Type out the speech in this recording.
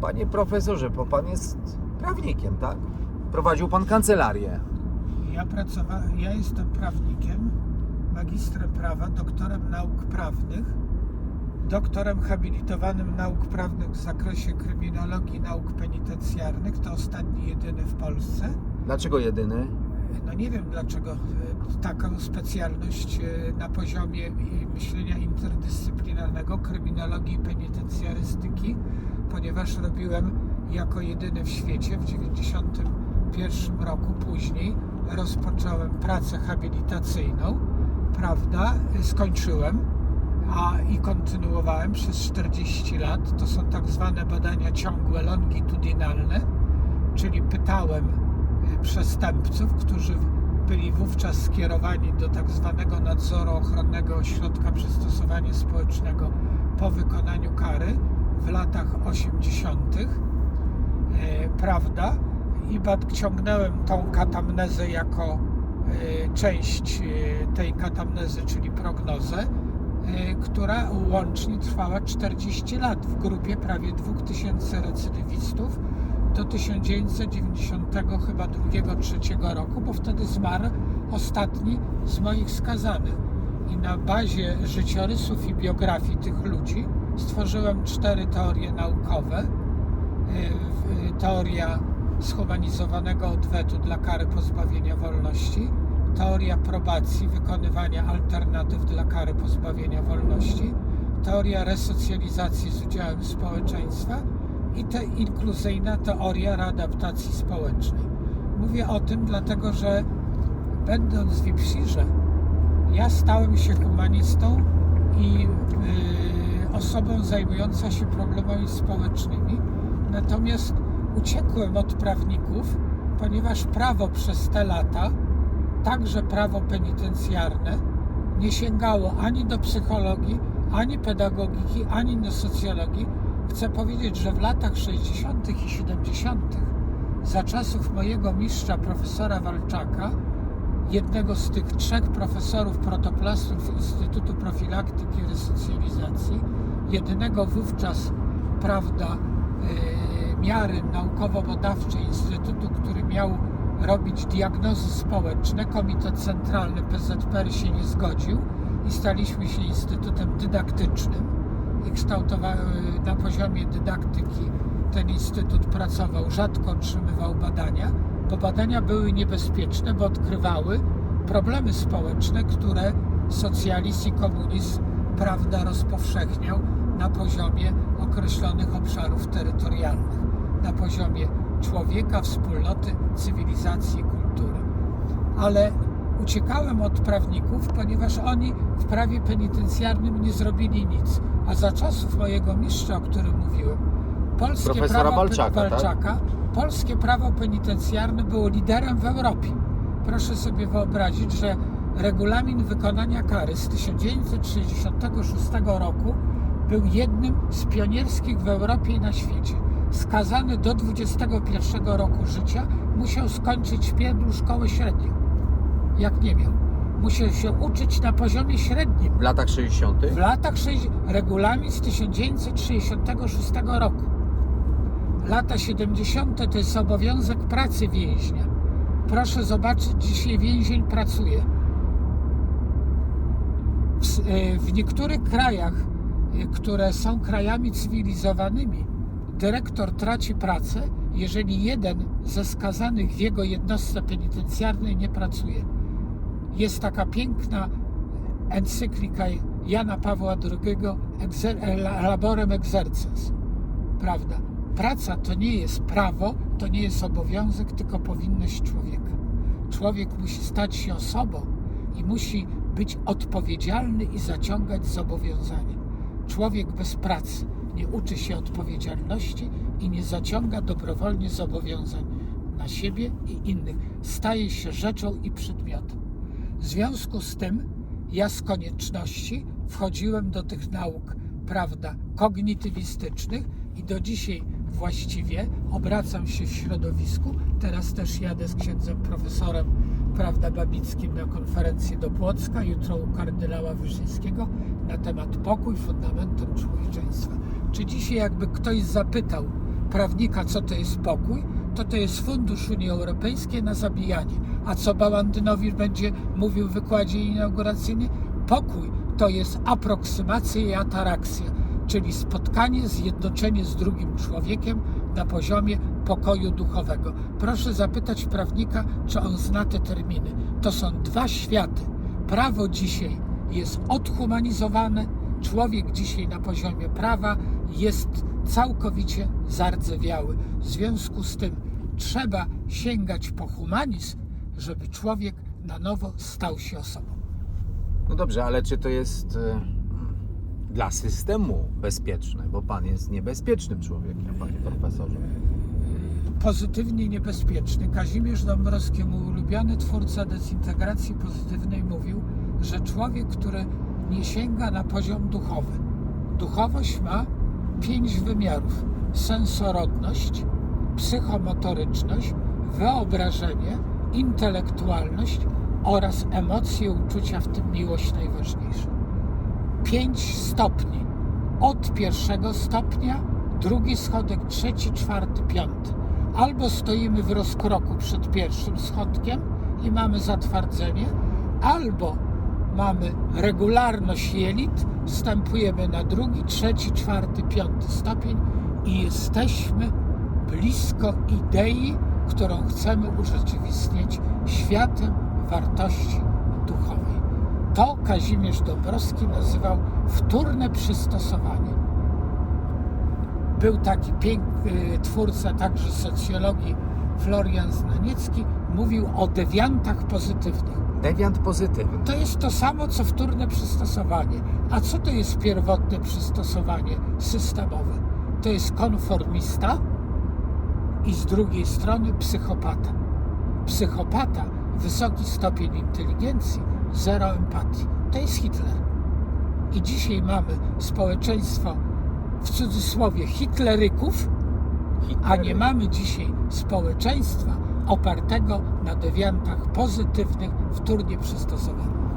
Panie profesorze, bo pan jest prawnikiem, tak? Prowadził pan kancelarię. Ja pracowałem, ja jestem prawnikiem, magistrem prawa, doktorem nauk prawnych, doktorem habilitowanym nauk prawnych w zakresie kryminologii nauk penitencjarnych, to ostatni jedyny w Polsce. Dlaczego jedyny? No nie wiem dlaczego e, taką specjalność e, na poziomie i myślenia interdyscyplinarnego kryminologii i penitencjarystyki, ponieważ robiłem jako jedyny w świecie w 91 roku później. Rozpocząłem pracę habilitacyjną, prawda, skończyłem, a i kontynuowałem przez 40 lat. To są tak zwane badania ciągłe, longitudinalne, czyli pytałem y, przestępców, którzy byli wówczas skierowani do tak zwanego nadzoru ochronnego ośrodka przystosowania społecznego po wykonaniu kary w latach 80. e, prawda? I ciągnąłem tą katamnezę jako e, część e, tej katamnezy, czyli prognozę, która łącznie trwała 40 lat w grupie prawie 2000 recydywistów do 1990 chyba drugiego, trzeciego roku, bo wtedy zmarł ostatni z moich skazanych. I na bazie życiorysów i biografii tych ludzi stworzyłem cztery teorie naukowe. Yy, Teoria schumanizowanego odwetu dla kary pozbawienia wolności, teoria probacji, wykonywania alternatyw dla kary pozbawienia wolności, teoria resocjalizacji z udziałem społeczeństwa i te inkluzyjna teoria readaptacji społecznej. Mówię o tym dlatego, że będąc w Ipsirze, ja stałem się humanistą i y, osobą zajmującą się problemami społecznymi, natomiast uciekłem od prawników, ponieważ prawo przez te lata, także prawo penitencjarne, nie sięgało ani do psychologii, ani pedagogiki, ani do socjologii. Chcę powiedzieć, że w latach 60. i 70. za czasów mojego mistrza profesora Walczaka, jednego z tych trzech profesorów protoplastów Instytutu Profilaktyki i Resocjalizacji, jedynego wówczas, prawda, yy, miary naukowo-badawczej Instytutu, który miał robić diagnozy społeczne, Komitet Centralny PZPR się nie zgodził i staliśmy się Instytutem Dydaktycznym. I kształtowały na poziomie dydaktyki ten instytut pracował, rzadko otrzymywał badania, bo badania były niebezpieczne, bo odkrywały problemy społeczne, które socjalizm i komunizm prawda rozpowszechniał na poziomie określonych obszarów terytorialnych, na poziomie człowieka, wspólnoty, cywilizacji i kultury. Ale uciekałem od prawników, ponieważ oni w prawie penitencjarnym nie zrobili nic. A za czasów mojego mistrza, o którym mówiłem, polskie Profesora prawo Walczaka, tak? Walczaka polskie prawo penitencjarne było liderem w Europie. Proszę sobie wyobrazić, że regulamin wykonania kary z 1966 roku był jednym z pionierskich w Europie i na świecie. Skazany do 21 roku życia musiał skończyć Pierdlu szkołę średnią, jak nie miał. Musiał się uczyć na poziomie średnim. W latach 60. W latach 60, regulamin z 1966 roku. Lata 70. to jest obowiązek pracy więźnia. Proszę zobaczyć, dzisiaj więzień pracuje. W, e, w niektórych krajach, które są krajami cywilizowanymi, dyrektor traci pracę, jeżeli jeden ze skazanych w jego jednostce penitencjarnej nie pracuje. Jest taka piękna encyklika Jana Pawła II e, Laborem Exercens. Prawda? Praca to nie jest prawo, to nie jest obowiązek, tylko powinność człowieka. Człowiek musi stać się osobą i musi być odpowiedzialny i zaciągać zobowiązania. Człowiek bez pracy nie uczy się odpowiedzialności i nie zaciąga dobrowolnie zobowiązań na siebie i innych. Staje się rzeczą i przedmiotem. W związku z tym ja z konieczności wchodziłem do tych nauk, prawda, kognitywistycznych i do dzisiaj właściwie obracam się w środowisku. Teraz też jadę z księdzem profesorem, prawda, Babickim na konferencję do Płocka, jutro u kardynała Wyszyńskiego na temat pokój fundamentem człowieczeństwa. Czy dzisiaj jakby ktoś zapytał prawnika, co to jest pokój, to to jest fundusz Unii Europejskiej na zabijanie. A co Balandynowi będzie mówił w wykładzie inauguracyjnym? Pokój to jest aproksymacja i atarakcja, czyli spotkanie, zjednoczenie z drugim człowiekiem na poziomie pokoju duchowego. Proszę zapytać prawnika, czy on zna te terminy. To są dwa światy. Prawo dzisiaj jest odhumanizowane, człowiek dzisiaj na poziomie prawa jest całkowicie zardzewiały. W związku z tym trzeba sięgać po humanizm, żeby człowiek na nowo stał się osobą. No dobrze, ale czy to jest e, dla systemu bezpieczne? Bo pan jest niebezpiecznym człowiekiem, panie profesorze. pozytywnie niebezpieczny. Kazimierz Dąbrowski, mój ulubiony twórca dezintegracji pozytywnej, mówił, że człowiek, który nie sięga na poziom duchowy. Duchowość ma pięć wymiarów: sensorodność, psychomotoryczność, wyobrażenie, intelektualność oraz emocje, uczucia, w tym miłość najważniejsza. Pięć stopni. Od pierwszego stopnia, drugi schodek, trzeci, czwarty, piąty. Albo stoimy w rozkroku przed pierwszym schodkiem i mamy zatwardzenie, albo mamy regularność jelit, wstępujemy na drugi, trzeci, czwarty, piąty stopień i jesteśmy blisko idei, którą chcemy urzeczywistnić światem wartości. To Kazimierz Dąbrowski nazywał wtórne przystosowanie. Był taki piękny twórca także socjologii Florian Znaniecki, mówił o dewiantach pozytywnych. Dewiant pozytywny. To jest to samo, co wtórne przystosowanie. A co to jest pierwotne przystosowanie systemowe? To jest konformista i z drugiej strony psychopata. Psychopata, wysoki stopień inteligencji, zero empatii. To jest Hitler. I dzisiaj mamy społeczeństwo w cudzysłowie hitleryków, a nie mamy dzisiaj społeczeństwa opartego na dewiantach pozytywnych, wtórnie przystosowanych.